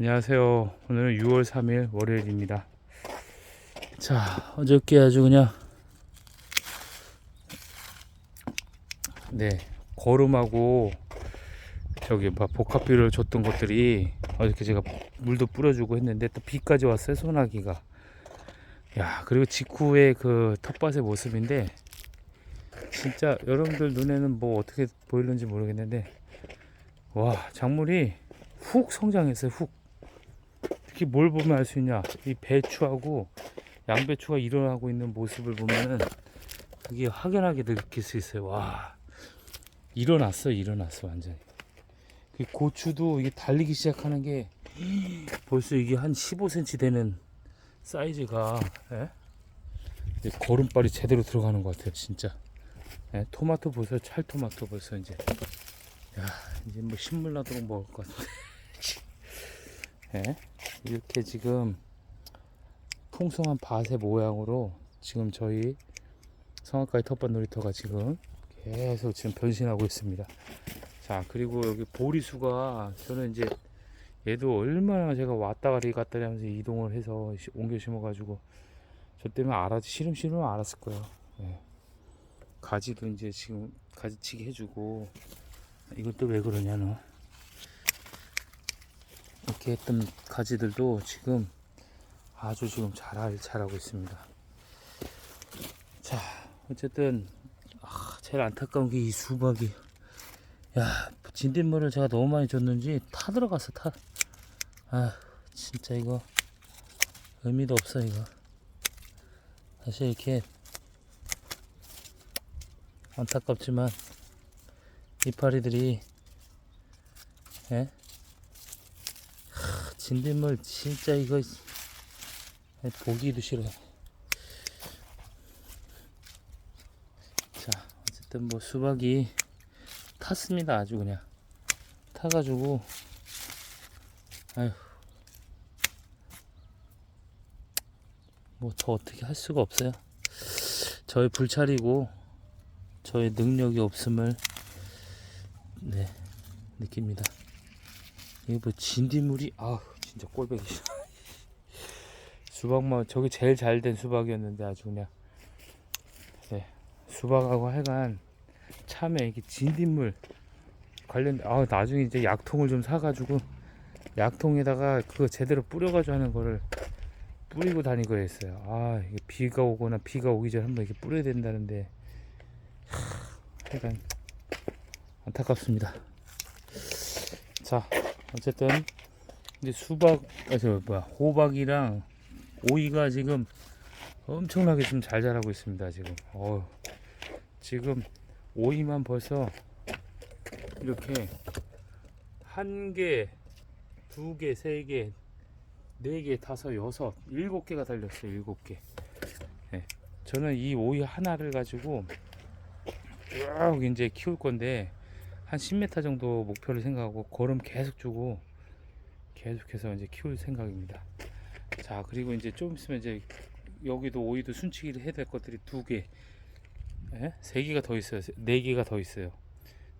안녕하세요. 오늘은 6월 3일 월요일입니다. 자, 어저께 아주 그냥 네 거름하고 저기 막 복합비를 줬던 것들이 어저께 제가 물도 뿌려주고 했는데 또 비까지 왔어요 소나기가. 야 그리고 직후에 그 텃밭의 모습인데 진짜 여러분들 눈에는 뭐 어떻게 보이는지 모르겠는데 와 작물이 훅 성장했어요 훅. 특히 뭘 보면 알 수 있냐? 이 배추하고 양배추가 일어나고 있는 모습을 보면은 그게 확연하게 느낄 수 있어요. 와 일어났어 일어났어 완전히. 그 고추도 이게 달리기 시작하는 게 벌써 이게 한 15cm 되는 사이즈가 예? 걸음발이 제대로 들어가는 것 같아요 진짜. 예, 토마토 벌써 찰토마토 벌써 이제. 야 이제 뭐 신물 나도록 먹을 것 같은데. 예? 이렇게 지금 풍성한 밭의 모양으로 지금 저희 성악가의 텃밭 놀이터가 지금 계속 지금 변신하고 있습니다. 자 그리고 여기 보리수가 저는 이제 얘도 얼마나 제가 왔다 가리 갔다 하면서 이동을 해서 시- 옮겨 심어가지고 저 때문에 알았지 시름 시름 알았을 거예요. 예. 가지도 이제 지금 가지치기 해주고 또왜 그러냐 너 이렇게 했던 가지들도 지금 아주 지금 잘 자라고 있습니다. 자, 어쨌든 아, 제일 안타까운 게 이 수박이. 야, 진딧물을 제가 너무 많이 줬는지 타 들어갔어 타. 아, 진짜 이거 의미도 없어 이거. 사실 이렇게 안타깝지만 이파리들이 예? 진딧물 진짜 이거 보기도 싫어. 자, 어쨌든 뭐 수박이 탔습니다. 아주 그냥 타가지고 아휴 뭐 더 어떻게 할 수가 없어요. 저의 불찰이고 저의 능력이 없음을 네 느낍니다. 이게 뭐 진딧물이 아 진짜 꼴보기 싫어. 수박만 저게 제일 잘 된 수박이었는데 아주 그냥 네 수박하고 하여간 참외 이게 진딧물 관련 아 나중에 이제 약통을 좀 사가지고 약통에다가 그거 제대로 뿌려가지고 하는 거를 뿌리고 다니고 했어요. 아 이게 비가 오거나 비가 오기 전에 한번 이렇게 뿌려야 된다는데 하, 하여간 안타깝습니다. 자 어쨌든 이제 수박 아저 뭐야 호박이랑 오이가 지금 엄청나게 지금 잘 자라고 있습니다 지금 어 지금 오이만 벌써 이렇게 한 개, 두 개, 세 개, 네 개, 다섯, 여섯, 일곱 개가 달렸어요 일곱 개. 네. 저는 이 오이 하나를 가지고 쭉 이제 키울 건데 한 10m 정도 목표를 생각하고 걸음 계속 주고 계속해서 이제 키울 생각입니다. 자 그리고 이제 좀 있으면 이제 여기도 오이도 순치기를 해야 될 것들이 두 개, 예? 세 개가 더 있어요. 세- 네 개가 더 있어요.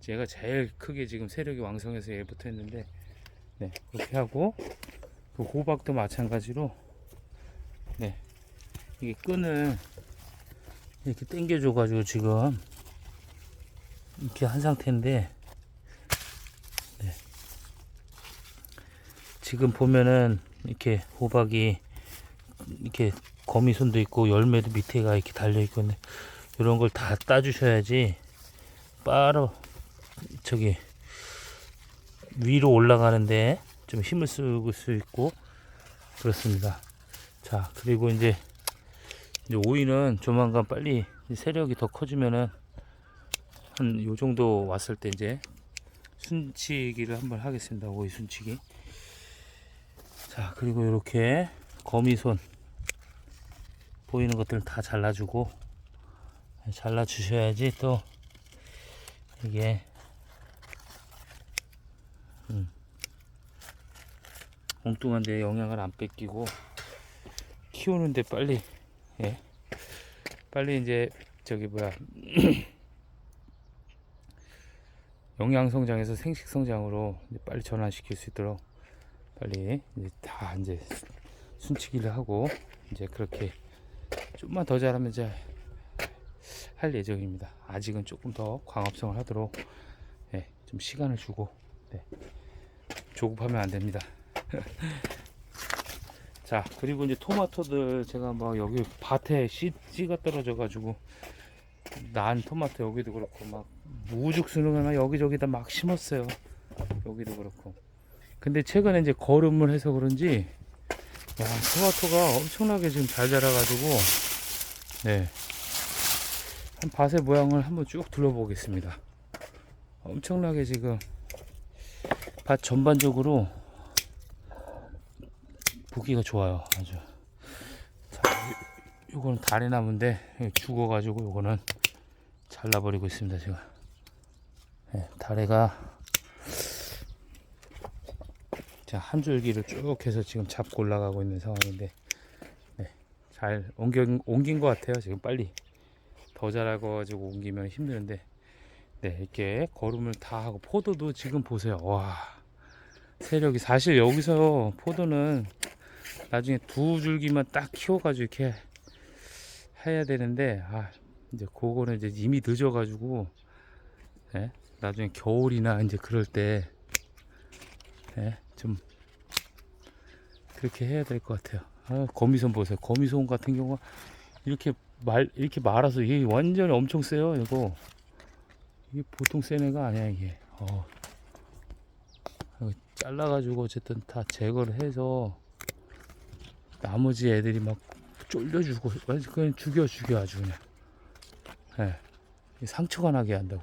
제가 제일 크게 지금 세력이 왕성해서 얘부터 했는데, 네 그렇게 하고 그 호박도 마찬가지로, 네 이게 끈을 이렇게 당겨줘가지고 지금 이렇게 한 상태인데, 지금 보면은 이렇게 호박이 이렇게 거미손도 있고 열매도 밑에가 이렇게 달려 있고 근데 이런 걸 다 따주셔야지 바로 저기 위로 올라가는데 좀 힘을 쓸수 있고 그렇습니다. 자 그리고 이제 이제 오이는 조만간 빨리 세력이 더 커지면은 한 요 정도 왔을 때 이제 순치기를 한번 하겠습니다. 오이 순치기. 자 그리고 이렇게 거미손 보이는 것들 다 잘라주고 잘라 주셔야지 또 이게 음, 엉뚱한데 영양을 안 뺏기고 키우는데 빨리 예 빨리 이제 저기 뭐야 영양 성장에서 생식 성장으로 빨리 전환시킬 수 있도록 빨리 이제 다 이제 순치기를 하고 이제 그렇게 좀만 더 잘하면 이제 할 예정입니다. 아직은 조금 더 광합성을 하도록 예, 좀 시간을 주고 네, 조급하면 안 됩니다. 자 그리고 이제 토마토들 제가 막 여기 밭에 씨, 씨가 떨어져 가지고 난 토마토 여기도 그렇고 막 무죽 수능을 막 여기저기다 막 심었어요. 여기도 그렇고. 근데 최근에 이제 거름을 해서 그런지 야, 토마토가 엄청나게 지금 잘 자라가지고 네. 한 밭의 모양을 한번 쭉 둘러보겠습니다. 엄청나게 지금 밭 전반적으로 보기가 좋아요. 아주. 자, 요- 요거는 다리 나무인데 죽어가지고 요거는 잘라버리고 있습니다. 제가. 네, 다래가 자, 한 줄기를 쭉 해서 지금 잡고 올라가고 있는 상황인데 네, 잘 옮겨, 옮긴 것 같아요. 지금 빨리 더 자라가지고 옮기면 힘드는데 네, 이렇게 거름을 다 하고 포도도 지금 보세요. 와 세력이 사실 여기서 포도는 나중에 두 줄기만 딱 키워가지고 이렇게 해야 되는데 아 이제 그거는 이제 이미 늦어가지고 예? 나중에 겨울이나 이제 그럴 때 예? 좀 그렇게 해야 될 것 같아요. 아, 거미손 보세요. 거미손 같은 경우가 이렇게 말 이렇게 말아서 이게 완전히 엄청 세요. 이거 이게 보통 센 애가 아니야 이게. 어. 잘라가지고 어쨌든 다 제거를 해서 나머지 애들이 막 쫄려주고 그냥 죽여 죽여 아주 그냥. 예. 상처가 나게 한다고.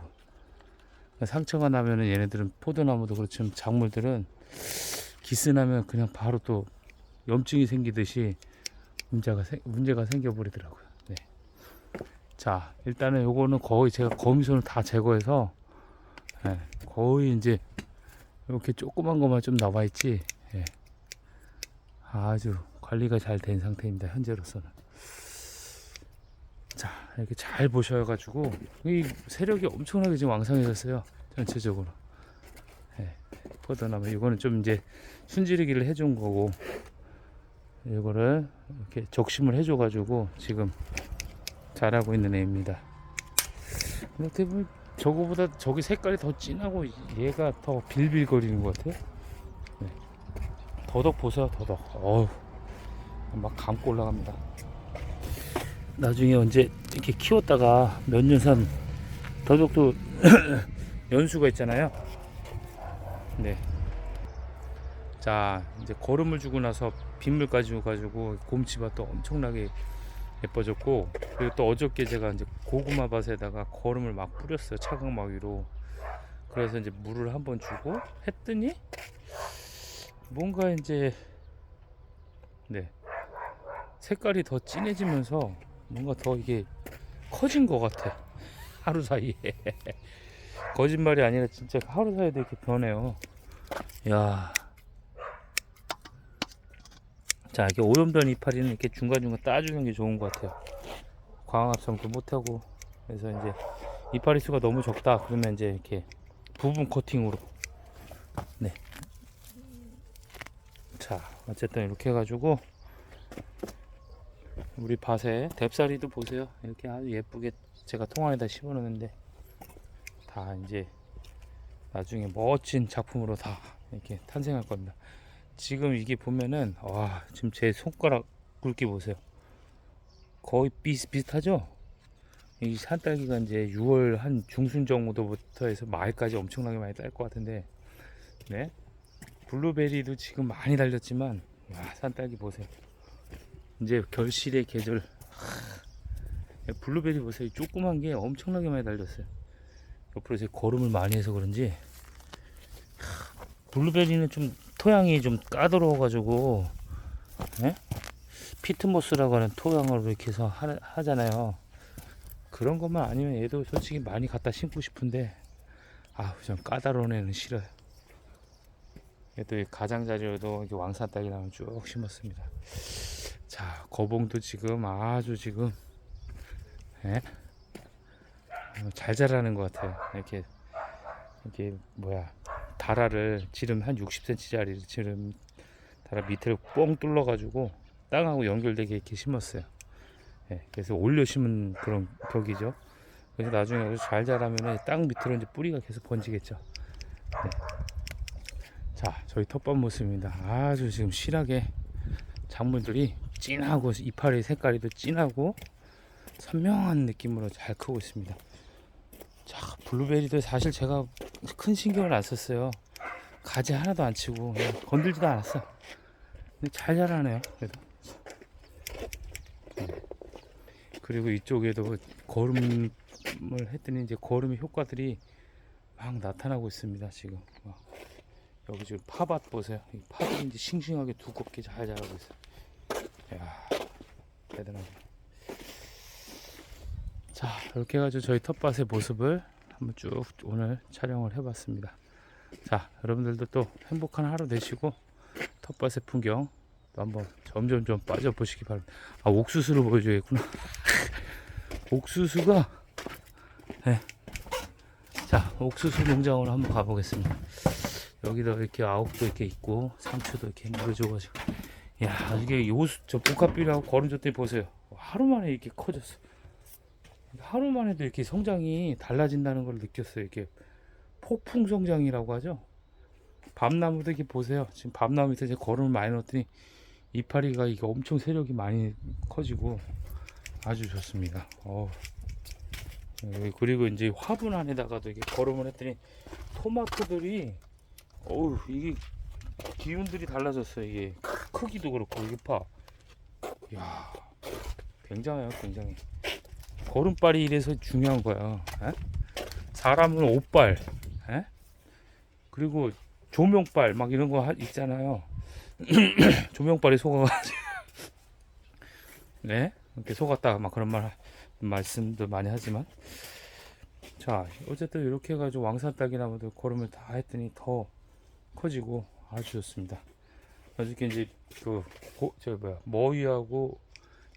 상처가 나면은 얘네들은 포도나무도 그렇지만 작물들은 기스 나면 그냥 바로 또 염증이 생기듯이 문제가 생, 문제가 생겨버리더라고요. 네. 자 일단은 요거는 거의 제가 거미손을 다 제거해서 예, 거의 이제 이렇게 조그만 것만 좀 나와 있지 예. 아주 관리가 잘 된 상태입니다 현재로서는 자 이렇게 잘 보셔가지고 이 세력이 엄청나게 지금 왕성해졌어요 전체적으로. 예, 포도나무 이거는 좀 이제 순지르기를 해준 거고 이거를 이렇게 적심을 해줘 가지고 지금 자라고 있는 애입니다. 어떻게 보면 저거보다 저기 색깔이 더 진하고 얘가 더 빌빌거리는 것 같아요. 네. 더덕 보세요 더덕. 어우 막 감고 올라갑니다 나중에 언제 이렇게 키웠다가 몇 년 산 더덕도 연수가 있잖아요. 네. 자, 이제 거름을 주고 나서 빗물까지 가지고 곰치밭도 엄청나게 예뻐졌고 그리고 또 어저께 제가 이제 고구마 밭에다가 거름을 막 뿌렸어요. 차광막 위로. 그래서 이제 물을 한번 주고 했더니 뭔가 이제 네. 색깔이 더 진해지면서 뭔가 더 이게 커진 것 같아. 하루 사이에. 거짓말이 아니라 진짜 하루 사이에 이렇게 변해요. 야. 자, 이렇게 오염된 이파리는 이렇게 중간중간 따주는 게 좋은 것 같아요. 광합성도 못하고. 그래서 이제 이파리 수가 너무 적다. 그러면 이제 이렇게 부분 코팅으로. 네. 자, 어쨌든 이렇게 해가지고 우리 밭에 뎁사리도 보세요. 이렇게 아주 예쁘게 제가 통안에다 심어 놓는데 다 이제 나중에 멋진 작품으로 다 이렇게 탄생할 겁니다. 지금 이게 보면은 와 지금 제 손가락 굵기 보세요. 거의 비슷비슷하죠? 이 산딸기가 이제 6월 한 중순 정도부터 해서 말까지 엄청나게 많이 딸 것 같은데 네 블루베리도 지금 많이 달렸지만 와 산딸기 보세요. 이제 결실의 계절. 하, 블루베리 보세요. 조그만 게 엄청나게 많이 달렸어요. 옆으로 제 걸음을 많이 해서 그런지. 하, 블루베리는 좀 토양이 좀 까다로워 가지고 예? 피트모스라고 하는 토양으로 이렇게 해서 하, 하잖아요. 그런 것만 아니면 얘도 솔직히 많이 갖다 심고 싶은데 아우 좀 까다로운 애는 싫어요. 얘도 이 가장자리로도 왕산딸기 나면 쭉 심었습니다 자, 거봉도 지금 아주 지금 예? 어, 잘 자라는 것 같아요. 이렇게 이렇게 뭐야 다라를 지름 한 60cm짜리 지름 자라 밑을 뻥 뚫러가지고 땅하고 연결되게 이렇게 심었어요. 예, 그래서 올려 심은 그런 벽이죠. 그래서 나중에 여기서 잘 자라면 땅 밑으로 이제 뿌리가 계속 번지겠죠. 네. 자, 저희 텃밭 모습입니다. 아주 지금 실하게 작물들이 진하고 이파리 색깔이 도 진하고 선명한 느낌으로 잘 크고 있습니다. 자, 블루베리도 사실 제가 큰 신경을 안 썼어요. 가지 하나도 안 치고 건들지도 않았어. 근데 잘 자라네요. 그래도. 네. 그리고 이쪽에도 거름을 했더니 이제 거름의 효과들이 막 나타나고 있습니다. 지금 막. 여기 지금 파밭 보세요. 이 팥이 이제 싱싱하게 두껍게 잘 자라고 있어요. 야 대단하네. 자 이렇게 해가지고 저희 텃밭의 모습을 한번 쭉 오늘 촬영을 해봤습니다. 자 여러분들도 또 행복한 하루 되시고 텃밭의 풍경 또 한번 점점 좀 빠져보시기 바랍니다. 아 옥수수를 보여줘야겠구나. 옥수수가 네. 자 옥수수 농장으로 한번 가보겠습니다. 여기도 이렇게 아욱도 이렇게 있고 상추도 이렇게 물어줘가지고 야 이게 요수 저 복합비료하고 거름줬더니 보세요. 하루 만에 이렇게 커졌어. 하루 만에도 이렇게 성장이 달라진다는 걸 느꼈어요. 이렇게 폭풍 성장이라고 하죠? 밤나무도 이렇게 보세요. 지금 밤나무 밑에 이제 거름을 많이 넣었더니 이파리가 이게 엄청 세력이 많이 커지고 아주 좋습니다. 어 그리고 이제 화분 안에다가도 이렇게 거름을 했더니 토마토들이 어우 이게 기운들이 달라졌어요 이게 크- 크기도 그렇고 봐. 야 굉장해요 굉장히. 걸음발이 이래서 중요한 거야. 에? 사람은 옷발, 에? 그리고 조명발 막 이런 거 하- 있잖아요. 조명발이 속아가지고 네 이렇게 속았다 막 그런 말 하- 말씀도 많이 하지만 자 어쨌든 이렇게 해가지고 왕산딸기 나무도 걸음을 다 했더니 더 커지고 아주 좋습니다. 어저께 이제 그 저 뭐야 머위하고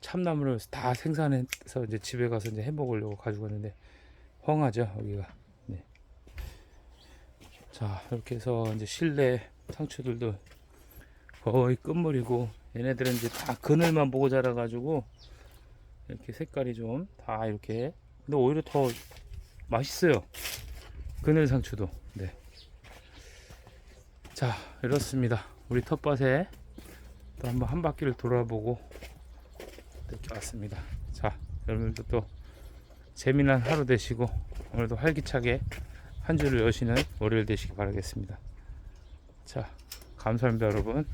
참나무를 다 생산해서 이제 집에 가서 이제 해 먹으려고 가지고 왔는데 헝하죠 여기가. 네. 자 이렇게 해서 이제 실내 상추들도 거의 끝물이고 얘네들은 이제 다 그늘만 보고 자라가지고 이렇게 색깔이 좀 다 이렇게 근데 오히려 더 맛있어요 그늘 상추도 네. 자 이렇습니다 우리 텃밭에 또 한번 한 바퀴를 돌아보고 이렇게 왔습니다. 자 여러분들도 또 재미난 하루 되시고 오늘도 활기차게 한 주를 여시는 월요일 되시기 바라겠습니다. 자 감사합니다 여러분